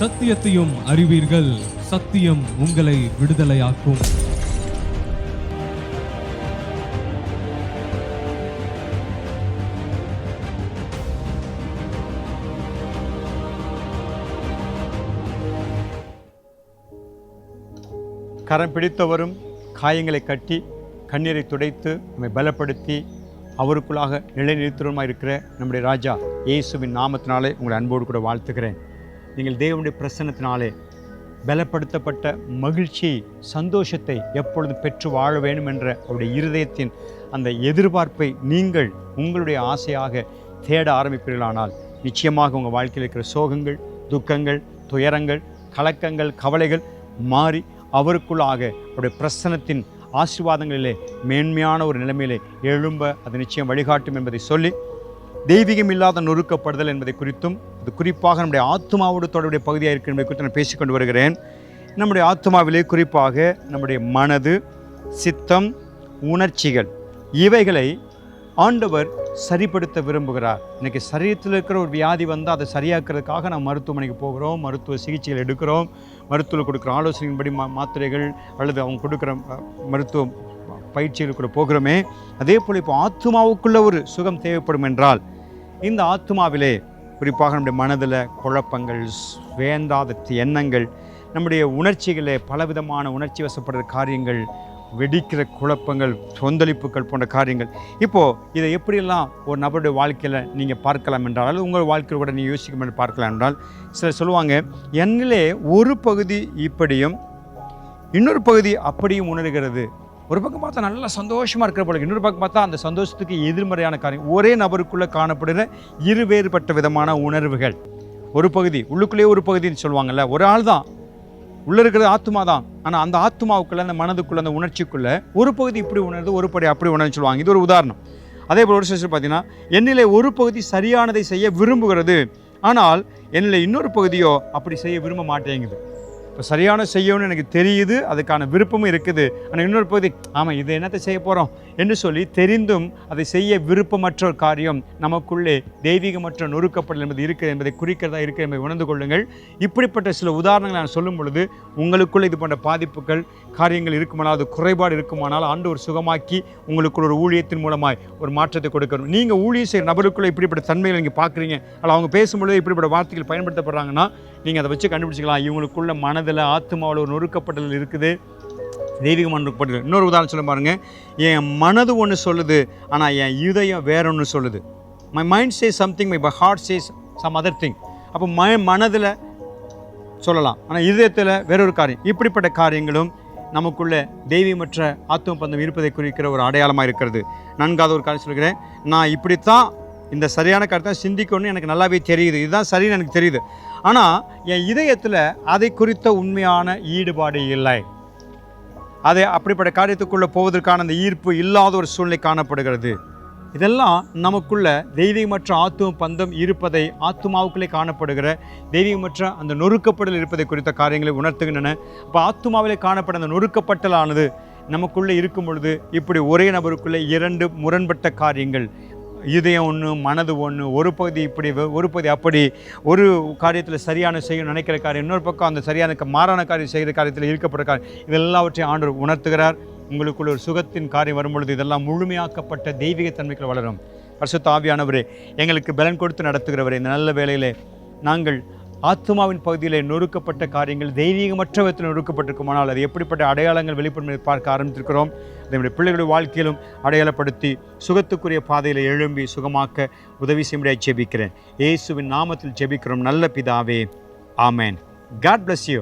சத்தியத்தையும் அறிவீர்கள். சத்தியம் உங்களை விடுதலையாக்கும். கரம் பிடித்தவரும் காயங்களை கட்டி கண்ணீரை துடைத்து நம்மை பலப்படுத்தி அவருக்குள்ளாக நிலைநிறுத்தருமாக இருக்கிற நம்முடைய ராஜா இயேசுவின் நாமத்தினாலே உங்களை அன்போடு கூட வாழ்த்துக்கிறேன் நீங்கள் தேவனுடைய பிரசன்னத்தினாலே பலப்படுத்தப்பட்ட மகிழ்ச்சி சந்தோஷத்தை எப்பொழுது பெற்று வாழ வேண்டும் என்ற அவருடைய இருதயத்தின் அந்த எதிர்பார்ப்பை நீங்கள் உங்களுடைய ஆசையாக தேட ஆரம்பிப்பீர்களானால் நிச்சயமாக உங்கள் வாழ்க்கையில் இருக்கிற சோகங்கள் துக்கங்கள் துயரங்கள் கலக்கங்கள் கவலைகள் மாறி அவருக்குள்ளாக அவருடைய பிரசனத்தின் ஆசீர்வாதங்களிலே மேன்மையான ஒரு நிலைமையிலே எழும்ப அது நிச்சயம் வழிகாட்டும் என்பதை சொல்லி தெய்வீகம் இல்லாத நொறுக்கப்படுதல் என்பதை குறித்தும் அது குறிப்பாக நம்முடைய ஆத்மாவோடு தொடர்புடைய பகுதியாக இருக்கிற என்பதை குறித்து நான் பேசிக்கொண்டு வருகிறேன். நம்முடைய ஆத்மாவிலே குறிப்பாக நம்முடைய மனது சித்தம் உணர்ச்சிகள் இவைகளை ஆண்டவர் சரிப்படுத்த விரும்புகிறார். இன்றைக்கி சரீரத்தில் இருக்கிற ஒரு வியாதி வந்தால் அதை சரியாக்குறதுக்காக நம்ம மருத்துவமனைக்கு போகிறோம் மருத்துவ சிகிச்சைகள் எடுக்கிறோம் மருத்துவ கொடுக்குற ஆலோசனையின்படி மா மாத்திரைகள் அல்லது அவங்க கொடுக்குற மருத்துவ பயிற்சிகள் கூட போகிறோமே. அதே போல் இப்போ ஆத்மாவுக்குள்ள ஒரு சுகம் தேவைப்படும் என்றால் இந்த ஆத்மாவிலே குறிப்பாக நம்முடைய மனதில் குழப்பங்கள் வேண்டாத எண்ணங்கள் நம்முடைய உணர்ச்சிகளே பலவிதமான உணர்ச்சி வசப்படுற காரியங்கள் வெடிக்கிற குழப்பங்கள் சொந்தளிப்புகள் போன்ற காரியங்கள். இப்போது இதை எப்படியெல்லாம் ஒரு நபருடைய வாழ்க்கையில் நீங்கள் பார்க்கலாம் என்றால் அல்லது உங்கள் வாழ்க்கையில் கூட நீங்கள் யோசிக்கும் என்று பார்க்கலாம் என்றால் சிலர் சொல்லுவாங்க என்னிலே ஒரு பகுதி இப்படியும் இன்னொரு பகுதி அப்படியும் உணர்கிறது. ஒரு பக்கம் பார்த்தா நல்லா சந்தோஷமாக இருக்கிற போல இன்னொரு பக்கம் பார்த்தா அந்த சந்தோஷத்துக்கு எதிர்மறையான காரியம். ஒரே நபருக்குள்ளே காணப்படுகிற இரு வேறுபட்ட விதமான உணர்வுகள். ஒரு பகுதி உள்ளுக்குள்ளேயே ஒரு பகுதின்னு சொல்லுவாங்கல்ல ஒரு ஆள் தான். உள்ளே இருக்கிறது ஆத்மா தான். ஆனால் அந்த ஆத்மாவுக்குள்ளே அந்த மனதுக்குள்ளே அந்த உணர்ச்சிக்குள்ளே ஒரு பகுதி இப்படி உணருது ஒரு படி அப்படி உணர்ந்து சொல்லுவாங்க. இது ஒரு உதாரணம். அதே போல் ஒரு சிஸ்டர் பார்த்தீங்கன்னா என்னிலே ஒரு பகுதி சரியானதை செய்ய விரும்புகிறது. ஆனால் என்னில் இன்னொரு பகுதியோ அப்படி செய்ய விரும்ப மாட்டேங்குது. இப்போ சரியான செய்யணும்னு எனக்கு தெரியுது அதுக்கான விருப்பமும் இருக்குது. ஆனால் இன்னொரு பகுதி ஆமாம் இது என்னத்தை செய்ய போகிறோம் என்று சொல்லி தெரிந்தும் அதை செய்ய விருப்பமற்ற ஒரு காரியம் நமக்குள்ளே தெய்வீகமற்ற நொறுக்கப்படல் என்பது இருக்கிறது என்பதை குறிக்கிறதா இருக்கிறது என்பதை உணர்ந்து கொள்ளுங்கள். இப்படிப்பட்ட சில உதாரணங்களை நான் சொல்லும் பொழுது உங்களுக்குள்ளே இது போன்ற பாதிப்புகள் காரியங்கள் இருக்குமானால் அது குறைபாடு இருக்குமானால் ஆண்டு ஒரு சுகமாக்கி உங்களுக்குள்ள ஒரு ஊழியத்தின் மூலமாய் ஒரு மாற்றத்தை கொடுக்கணும். நீங்கள் ஊழியம் செய்கிற நபருக்குள்ளே இப்படிப்பட்ட தன்மைகளை நீங்கள் பார்க்குறீங்க. அல்ல அவங்க பேசும்பொழுது இப்படிப்பட்ட வார்த்தைகள் பயன்படுத்தப்படுறாங்கன்னா நீங்கள் அதை வச்சு கண்டுபிடிச்சிக்கலாம். இவங்களுக்குள்ள மன மனதில் ஆத்மாவில் ஒரு நொறுக்கப்பட்டல் இருக்குது. தெய்வீக நொறுக்கப்பட்டது இன்னொரு உதாரணம் சொல்ல பாருங்கள் என் மனது ஒன்று சொல்லுது ஆனால் என் இதயம் வேற ஒன்று சொல்லுது. My mind says something my heart says some other thing அப்போ ம மனதில் சொல்லலாம். ஆனால் இதயத்தில் வேறொரு காரியம். இப்படிப்பட்ட காரியங்களும் நமக்குள்ள தெய்வீகமற்ற ஆத்ம பந்தம் இருப்பதை குறிக்கிற ஒரு அடையாளமாக இருக்கிறது. நன்காத ஒரு காரியம் சொல்கிறேன். நான் இப்படித்தான் இந்த சரியான கருத்தை சிந்திக்கணும்னு எனக்கு நல்லாவே தெரியுது. இதுதான் சரின்னு எனக்கு தெரியுது. ஆனால் என் இதயத்தில் அதை குறித்த உண்மையான ஈடுபாடு இல்லை. அதை அப்படிப்பட்ட காரியத்துக்குள்ளே போவதற்கான அந்த ஈர்ப்பு இல்லாத ஒரு சூழ்நிலை காணப்படுகிறது. இதெல்லாம் நமக்குள்ள தெய்வீகமற்ற ஆத்தும பந்தம் இருப்பதை ஆத்துமாவுக்குள்ளே காணப்படுகிற தெய்வீகமற்ற அந்த நொறுக்கப்படல் இருப்பதை குறித்த காரியங்களை உணர்த்துகின்றன. அப்போ ஆத்துமாவிலே காணப்பட அந்த நொறுக்கப்பட்டலானது நமக்குள்ளே இருக்கும் பொழுது இப்படி ஒரே நபருக்குள்ளே இரண்டு முரண்பட்ட காரியங்கள் இதயம் ஒன்று மனது ஒன்று ஒரு பகுதி இப்படி ஒரு பகுதி அப்படி ஒரு காரியத்தில் சரியான செய்ய நினைக்கிற காரியம் இன்னொரு பக்கம் அந்த சரியான மாறான காரியம் செய்கிற காரியத்தில் இருக்கப்படுற காரியம் இதெல்லாவற்றையும் ஆண்டவர் உணர்த்துகிறார். உங்களுக்குள்ள ஒரு சுகத்தின் காரியம் வரும்பொழுது இதெல்லாம் முழுமையாக்கப்பட்ட தெய்வீக தன்மைகள் வளரும். பரிசுத்த ஆவியானவரே எங்களுக்கு பலன் கொடுத்து நடத்துகிறவரே இந்த நல்ல வேலையிலே நாங்கள் ஆத்மாவின் பகுதியில் நொறுக்கப்பட்ட காரியங்கள் தெய்வீகமற்ற விதத்தில் நொறுக்கப்பட்டிருக்குமானால் அது எப்படிப்பட்ட அடையாளங்கள் வெளிப்படும் பார்க்க ஆரம்பித்திருக்கிறோம். நம்முடைய பிள்ளைகளுடைய வாழ்க்கையிலும் அடையாளப்படுத்தி சுகத்துக்குரிய பாதையில் எழும்பி சுகமாக்க உதவி செய்யும்படியாக ஜெபிக்கிறேன். இயேசுவின் நாமத்தில் ஜெபிக்கிறோம். நல்ல பிதாவே. ஆமேன். God bless you